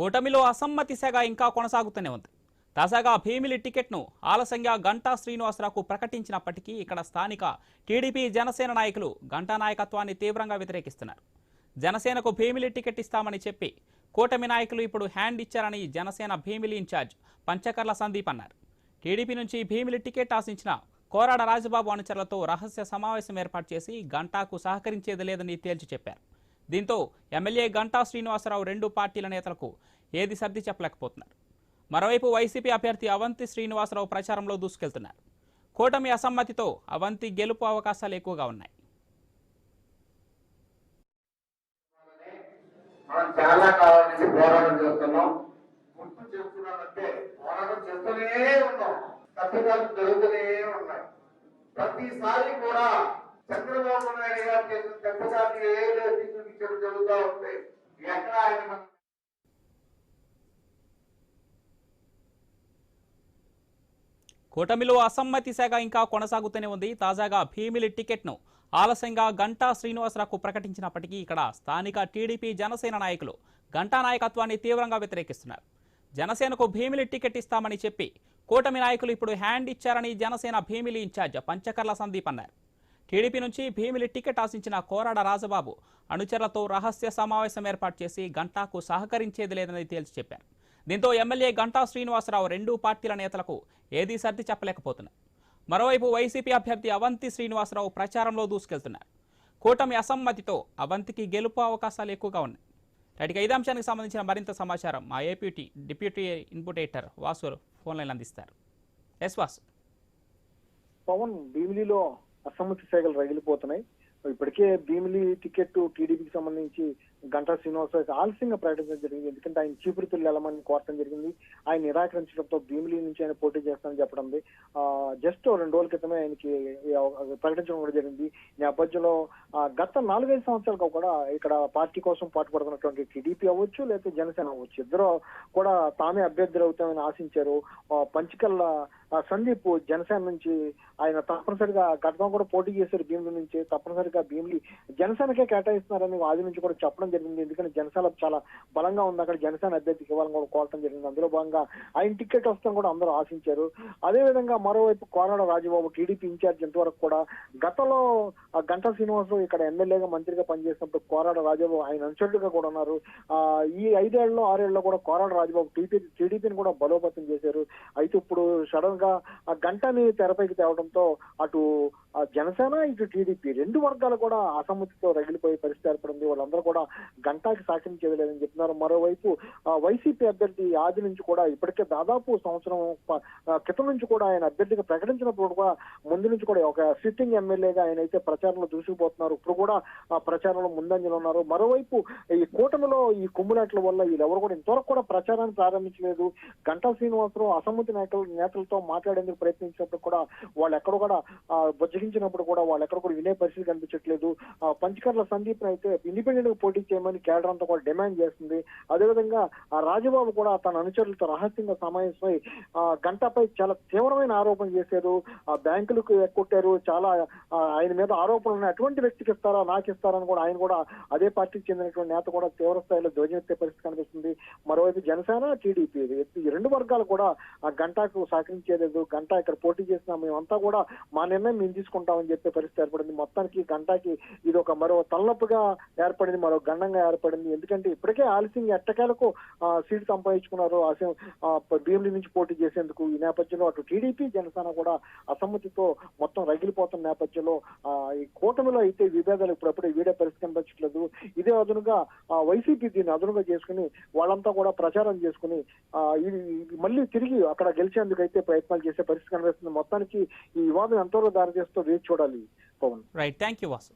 కూటమిలో అసమ్మతి సెగ ఇంకా కొనసాగుతూనే ఉంది. తాజాగా భీమిలి టికెట్ను ఆలస్యంగా గంటా శ్రీనివాసరావుకు ప్రకటించినప్పటికీ ఇక్కడ స్థానిక టీడీపీ జనసేన నాయకులు గంటా నాయకత్వాన్ని తీవ్రంగా వ్యతిరేకిస్తున్నారు. జనసేనకు భీమిలి టికెట్ ఇస్తామని చెప్పి కూటమి నాయకులు ఇప్పుడు హ్యాండ్ ఇచ్చారని జనసేన భీమిలి ఇన్ఛార్జ్ పంచకర్ల సందీప్ అన్నారు. టీడీపీ నుంచి భీమిలి టికెట్ ఆశించిన కోరాడ రాజబాబు అనుచరులతో రహస్య సమావేశం ఏర్పాటు చేసి గంటాకు సహకరించేది లేదని తేల్చి చెప్పారు. దీంతో ఎమ్మెల్యే గంటా శ్రీనివాసరావు రెండు పార్టీల నేతలకు ఏది సర్ది చెప్పలేకపోతున్నారు. మరోవైపు వైసీపీ అభ్యర్థి అవంతి శ్రీనివాసరావు ప్రచారంలో దూసుకెళ్తున్నారు. కూటమి అసమ్మతితో అవంతి గెలుపు అవకాశాలు ఎక్కువగా ఉన్నాయి. మనం చాలా కాలం నుంచి పోరాటం చేస్తున్నాం. గుర్తు చేస్తున్నామంటే పోరాటం చేస్తూనే ఉన్నాం. కష్టకాలు జరుగుతూనే ఉన్నాయి. ప్రతిసారి కూడా చంద్రబాబు నాయుడు గారు చేసిన కష్టకాలు ఏదో తీసుకొచ్చారు జరుగుతూ ఉంటాయి. ఎక్కడ ఆయన కూటమిలో అసమ్మతి శాఖ ఇంకా కొనసాగుతూనే ఉంది. తాజాగా భీమిలి టికెట్ను ఆలస్యంగా గంటా శ్రీనివాసరావుకు ప్రకటించినప్పటికీ ఇక్కడ స్థానిక టీడీపీ జనసేన నాయకులు గంటా నాయకత్వాన్ని తీవ్రంగా వ్యతిరేకిస్తున్నారు. జనసేనకు భీమిలి టికెట్ ఇస్తామని చెప్పి కూటమి నాయకులు ఇప్పుడు హ్యాండ్ ఇచ్చారని జనసేన భీమిలి ఇన్ఛార్జ్ పంచకర్ల సందీప్ అన్నారు. టీడీపీ నుంచి భీమిలి టికెట్ ఆశించిన కోరాడ రాజబాబు అనుచరులతో రహస్య సమావేశం ఏర్పాటు చేసి గంటాకు సహకరించేది లేదని తేల్చి చెప్పారు. దీంతో ఎమ్మెల్యే గంటా శ్రీనివాసరావు రెండు పార్టీల నేతలకు ఏదీ సర్ది చెప్పలేకపోతున్నారు. మరోవైపు వైసీపీ అభ్యర్థి అవంతి శ్రీనివాసరావు ప్రచారంలో దూసుకెళ్తున్నారు. కూటమి అసమ్మతితో అవంతికి గెలుపు అవకాశాలు ఎక్కువగా ఉన్నాయి. రైట్గా ఇదే అంశానికి సంబంధించిన మరింత సమాచారం మా APT deputy input editor Vasu phone line అందిస్తారు. ఎస్ వాసు. పవన్ భీమిలిలో అసమ్మతి శాఖలు రగిలిపోతున్నాయి. ఇప్పటికే భీమిలి టికెట్ టీడీపీకి సంబంధించి గంటా శ్రీనివాసరావు ఆలస్యంగా ప్రకటించడం జరిగింది. ఎందుకంటే ఆయన చీపురుపల్లి వెళ్ళమని కోరటం జరిగింది. ఆయన నిరాకరించడంతో భీమిలి నుంచి ఆయన పోటీ చేస్తానని చెప్పడం జస్ట్ రెండు రోజుల క్రితమే ఆయనకి ప్రకటించడం కూడా జరిగింది. నేపథ్యంలో గత నాలుగైదు సంవత్సరాలుగా కూడా ఇక్కడ పార్టీ కోసం పాటుపడుతున్నటువంటి టీడీపీ అవ్వచ్చు లేకపోతే జనసేన అవ్వచ్చు. ఇద్దరు కూడా తామే అభ్యర్థులు అవుతామని ఆశించారు పంచికల్ల సందీప్ జనసేన నుంచి ఆయన తప్పనిసరిగా గతంలో కూడా పోటీ చేశారు భీమిలి నుంచి. తప్పనిసరిగా భీమిలి జనసేనకే కేటాయిస్తున్నారని ఆది నుంచి కూడా చెప్పడం జరిగింది. ఎందుకంటే జనసేన చాలా బలంగా ఉంది. అక్కడ జనసేన అభ్యర్థికి ఇవ్వాలని కూడా కోరటం జరిగింది. అందులో భాగంగా ఆయన టికెట్ వస్తాం కూడా అందరూ ఆశించారు. అదే విధంగా మరోవైపు కోనాడ రాజబాబు టీడీపీ ఇన్ఛార్జ్ ఇంతవరకు కూడా గతంలో ఆ గంటా శ్రీనివాసరావు ఇక్కడ ఎమ్మెల్యేగా మంత్రిగా పనిచేసినప్పుడు కోరాడ రాజబాబు ఆయన అనుచరుడుగా కూడా ఉన్నారు. ఈ ఐదేళ్ళలో ఆరేళ్ళలో కూడా కోరాడ రాజబాబు టీడీపీ టీడీపీని కూడా బలోపేతం చేశారు. అయితే ఇప్పుడు సడన్గా ఆ గంటని తెరపైకి తేవడంతో అటు జనసేన ఇటు టీడీపీ రెండు వర్గాలు కూడా అసమ్మతితో రగిలిపోయే పరిస్థితి ఏర్పడింది. వాళ్ళందరూ కూడా గంటాకి సాక్ష్యం చేయలేదని చెప్తున్నారు. మరోవైపు వైసీపీ అభ్యర్థి ఆది నుంచి కూడా ఇప్పటికే దాదాపు సంవత్సరం క్రితం నుంచి కూడా ఆయన అభ్యర్థిగా ప్రకటించినప్పుడు కూడా ముందు నుంచి కూడా ఒక సిట్టింగ్ ఎమ్మెల్యేగా ఆయన అయితే ప్రచారంలో దూసుకుపోతున్నారు. ఇప్పుడు కూడా ఆ ప్రచారంలో ముందంజలో ఉన్నారు. మరోవైపు ఈ కూటమిలో ఈ కుమ్ములాట్ల వల్ల వీళ్ళెవరు కూడా ఇంతవరకు కూడా ప్రచారాన్ని ప్రారంభించలేదు. గంటా శ్రీనివాసరావు అసమ్మతి నేతలు నేతలతో మాట్లాడేందుకు ప్రయత్నించినప్పుడు కూడా వాళ్ళు ఎక్కడ కూడా బుజ్జగించినప్పుడు కూడా వాళ్ళు ఎక్కడ కూడా వినే పరిస్థితి కనిపించట్లేదు ఆ, పంచకర్ల సందీప్ అయితే ఇండిపెండెంట్గా పోటీ చేయమని కేడర్ అంతా కూడా డిమాండ్ చేస్తుంది. అదేవిధంగా ఆ రాజబాబు కూడా తన అనుచరులతో రహస్యంగా సమావేశమై ఆ, గంటపై చాలా తీవ్రమైన ఆరోపణ చేశారు. ఆ బ్యాంకులకు ఎక్కొట్టారు చాలా ఆయన మీద ఆరోపణలు ఉన్నాయి. అటువంటి వ్యక్తికి ఇస్తారా? నాకు ఇస్తారా? అని కూడా ఆయన కూడా అదే పార్టీకి చెందినటువంటి నేత కూడా తీవ్ర స్థాయిలో ధ్వజమెత్తే పరిస్థితి కనిపిస్తుంది. మరోవైపు జనసేన టీడీపీ ఈ రెండు వర్గాలు కూడా ఆ గంటాకు సహకరించేలేదు గంట ఇక్కడ పోటీ చేసిన మేమంతా కూడా మా నిర్ణయం మేము తీసుకుంటామని చెప్పే పరిస్థితి ఏర్పడింది. మొత్తానికి గంటకి ఇది ఒక మరో తలనొప్పిగా ఏర్పడింది మరో గండంగా ఏర్పడింది. ఎందుకంటే ఇప్పటికే ఆలస్యం ఎట్టకేలకు సీట్ సీటు సంపాదించుకున్నారు. ఆశయం భీమిలి నుంచి పోటీ చేసేందుకు ఈ నేపథ్యంలో అటు టీడీపీ జనసేన కూడా అసమ్మతితో మొత్తం రగిలిపోతున్న నేపథ్యంలో ఈ కూటమిలో అయితే విభేదాలు ఇప్పుడప్పుడే వీడే పరిస్థితి కనిపించట్లేదు ఇదే అదునుగా వైసీపీ దీన్ని అదునుగా చేసుకుని వాళ్ళంతా కూడా ప్రచారం చేసుకుని మళ్ళీ తిరిగి అక్కడ గెలిచేందుకు అయితే ప్రయత్నాలు చేసే పరిస్థితి కనిపిస్తుంది. మొత్తానికి ఈ వివాదం ఎంతవరకు దారి చేస్తూ వేచి చూడాలి Pawan. Right thank you Vasu